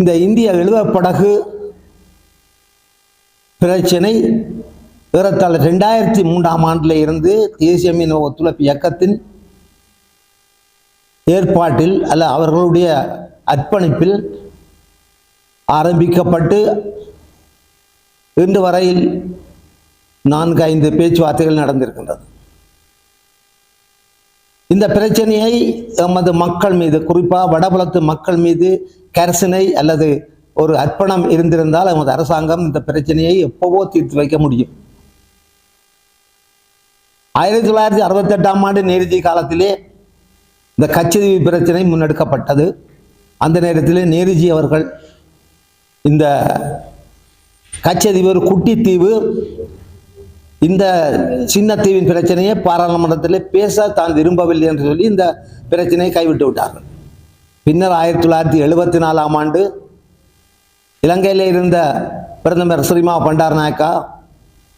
இந்த இந்திய எழுவப்படகு பிரச்சனை ஏறத்தாழ ரெண்டாயிரத்தி மூன்றாம் ஆண்டில் இருந்து தேசிய மீனவ ஒத்துழைப்பு இயக்கத்தின் ஏற்பாட்டில் அல்ல அவர்களுடைய அர்ப்பணிப்பில் ஆரம்பிக்கப்பட்டு இன்று வரையில் நான்கு ஐந்து பேச்சுவார்த்தைகள் நடந்திருக்கின்றது. இந்த பிரச்சனையை எமது மக்கள் மீது குறிப்பாக வடபுலத்து மக்கள் மீது கரிசனை அல்லது ஒரு அர்ப்பணம் இருந்திருந்தால் எமது அரசாங்கம் இந்த பிரச்சனையை எப்போவோ தீர்த்து வைக்க முடியும். ஆயிரத்தி தொள்ளாயிரத்தி அறுபத்தெட்டாம் ஆண்டு நேருஜி காலத்திலே இந்த கச்சதீவு பிரச்சனை முன்னெடுக்கப்பட்டது. அந்த நேரத்திலே நேருஜி அவர்கள் இந்த கச்சதீவு ஒரு குட்டி தீவு இந்த சின்ன தீவின் பிரச்சனையை பாராளுமன்றத்தில் பேச தான் விரும்பவில்லை என்று சொல்லி இந்த பிரச்சனையை கைவிட்டு விட்டார்கள். பின்னர் ஆயிரத்தி தொள்ளாயிரத்தி எழுபத்தி நாலாம் ஆண்டு இலங்கையில் இருந்த பிரதமர் ஸ்ரீமா பண்டாரநாயக்கா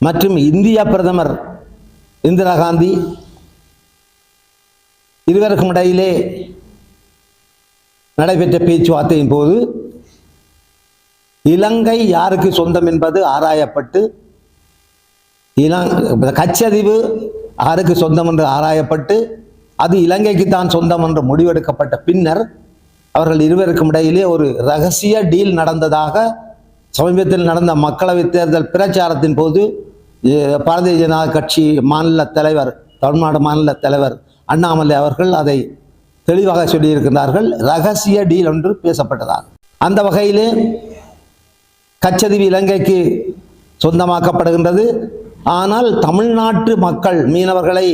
மற்றும் இந்திய பிரதமர் இந்திரா காந்தி இருவருக்கும் இடையிலே நடைபெற்ற பேச்சுவார்த்தையின் போது இலங்கை யாருக்கு சொந்தம் என்பது ஆராயப்பட்டு இலங் கச்சதீவு யாருக்கு சொந்தம் என்று ஆராயப்பட்டு அது இலங்கைக்கு தான் சொந்தம் என்று முடிவெடுக்கப்பட்ட பின்னர் அவர்கள் இருவருக்கும் இடையிலே ஒரு ரகசிய டீல் நடந்ததாக சமீபத்தில் நடந்த மக்களவைத் தேர்தல் பிரச்சாரத்தின் போது பாரதிய ஜனதா கட்சி மாநில தலைவர் தமிழ்நாடு மாநில தலைவர் அண்ணாமலை அவர்கள் அதை தெளிவாக சொல்லியிருக்கிறார்கள் ரகசிய டீல் என்று பேசப்பட்டதாக. அந்த வகையிலே கச்சதீவு இலங்கைக்கு சொந்தமாக்கப்படுகின்றது. ஆனால் தமிழ்நாட்டு மக்கள் மீனவர்களை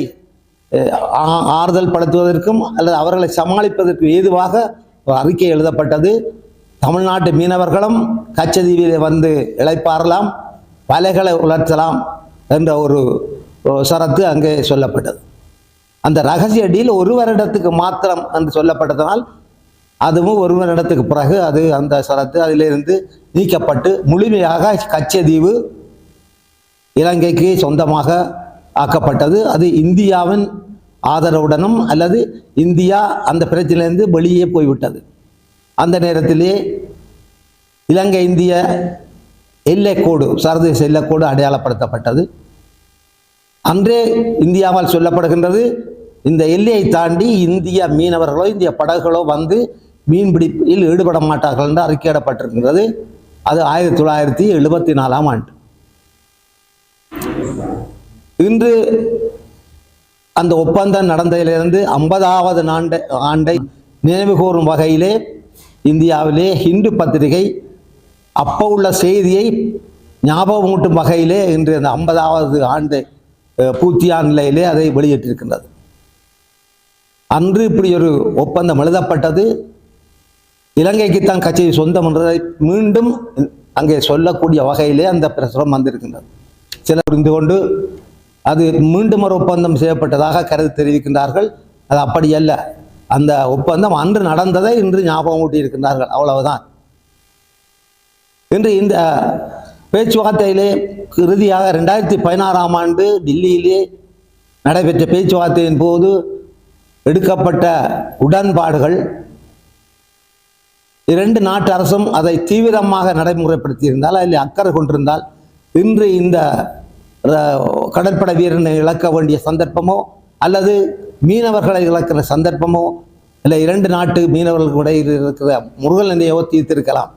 ஆறுதல் படுத்துவதற்கும் அல்லது அவர்களை சமாளிப்பதற்கு ஏதுவாக ஒரு அறிக்கை எழுதப்பட்டது. தமிழ்நாட்டு மீனவர்களும் கச்சதீவிலே வந்து இழைப்பாரலாம் வலைகளை உலர்த்தலாம் என்ற ஒரு ஒரு சரத்து அங்கே சொல்லப்பட்டது. அந்த ரகசிய டீல் ஒரு வருடத்துக்கு மாத்திரம் என்று சொல்லப்பட்டதனால் அதுவும் ஒரு வருடத்துக்கு பிறகு அது அந்த சரத்து அதிலிருந்து நீக்கப்பட்டு முழுமையாக கச்சதீவு இலங்கைக்கு சொந்தமாக ஆக்கப்பட்டது. அது இந்தியாவின் ஆதரவுடனும் அல்லது இந்தியா அந்த பிரச்சனையிலிருந்து வெளியே போய்விட்டது. அந்த நேரத்திலே இலங்கை இந்திய எல்லைக்கோடு சர்வதேச எல்லைக்கோடு அடையாளப்படுத்தப்பட்டது. அன்றே இந்தியாவால் சொல்லப்படுகின்றது இந்த எல்லையை தாண்டி இந்திய மீனவர்களோ இந்திய படகுகளோ வந்து மீன்பிடிப்பில் ஈடுபட மாட்டார்கள் என்று அறிக்கையிடப்பட்டிருக்கின்றது. அது ஆயிரத்தி தொள்ளாயிரத்தி எழுபத்தி நாலாம் ஆண்டு. இன்று அந்த ஒப்பந்தம் நடந்ததிலிருந்து ஐம்பதாவது ஆண்டு ஆண்டை நினைவுகூரும் வகையிலே இந்தியாவிலே ஹிந்து பத்திரிகை அப்போ உள்ள செய்தியை ஞாபகமூட்டும் வகையிலே இன்று அந்த ஐம்பதாவது ஆண்டு பூர்த்தியான நிலையிலே அதை வெளியிட்டிருக்கின்றது. அன்று இப்படி ஒரு ஒப்பந்தம் எழுதப்பட்டது. இலங்கைக்குத்தான் கட்சி சொந்தம் என்றதை மீண்டும் அங்கே சொல்லக்கூடிய வகையிலே அந்த பிரசுரம் வந்திருக்கின்றது. சிலர் புரிந்து கொண்டு அது மீண்டும் ஒரு ஒப்பந்தம் செய்யப்பட்டதாக கருத்து தெரிவிக்கின்றார்கள். அது அப்படி அல்ல. அந்த ஒப்பந்தம் அன்று நடந்ததை இன்று ஞாபகம் ஊட்டி இருக்கின்றார்கள் அவ்வளவுதான். இன்று இந்த பேச்சுவார்த்தையிலே இறுதியாக ரெண்டாயிரத்தி பதினாறாம் ஆண்டு டில்லியிலே நடைபெற்ற பேச்சுவார்த்தையின் போது எடுக்கப்பட்ட உடன்பாடுகள் இரண்டு நாட்டு அரசும் அதை தீவிரமாக நடைமுறைப்படுத்தியிருந்தால் அதில் அக்கறை கொண்டிருந்தால் இன்று இந்த கடற்படை வீரனை இழக்க வேண்டிய சந்தர்ப்பமோ அல்லது மீனவர்களை இழக்கிற சந்தர்ப்பமோ இல்லை இரண்டு நாட்டு மீனவர்களுக்கு இடையில் இருக்கிற முருகல் நிலையோ தீர்த்திருக்கலாம்